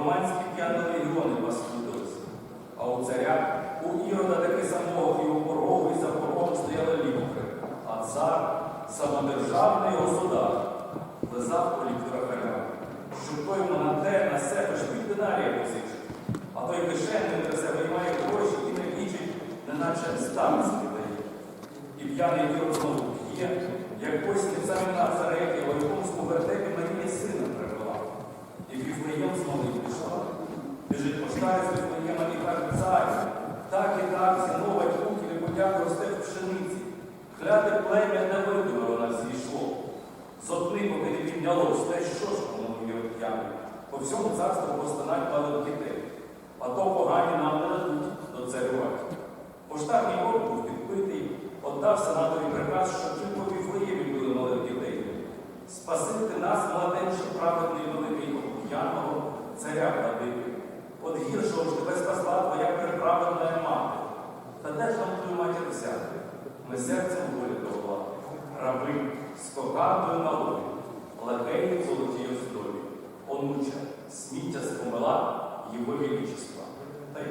романські п'янолегіони паскудилися. А у царя, у Ірода таки самого і у порогу, і за порогом стояли ліпки, а цар самодержавний государ лизав по ліктора щоб той йому на те, на себе ж пів динарія посичив. А той кишенний для себе виймає гроші і не вічить, неначе старості дає. І п'яний Ірод знову п'є, як потім в самі Біжить з Віфлеєма і каже, царю, так і так, зінова кухілі подяку росте в пшениці. Кляте плем'я не видно нас зійшло. Зотни, поки не піднялось, те що ж воно п'яний. По всьому царству постинать мали дітей. А то погані нам не дадуть доцарювати. Поштар Єгор був підпитий, отдав сенаторі приказ, що тільки в Віфлеємі були малих дітей. Спасити нас, младенче, праведний великий от царя владики. От гіршого ж тебе спасла твоя приправедна мати. Та де ж нам твою матір взяти? Ми серцем волі довла, раби, з кокардою на лобі, лакеї в золотій оздобі, онуча, сміття спомила Його її. Та й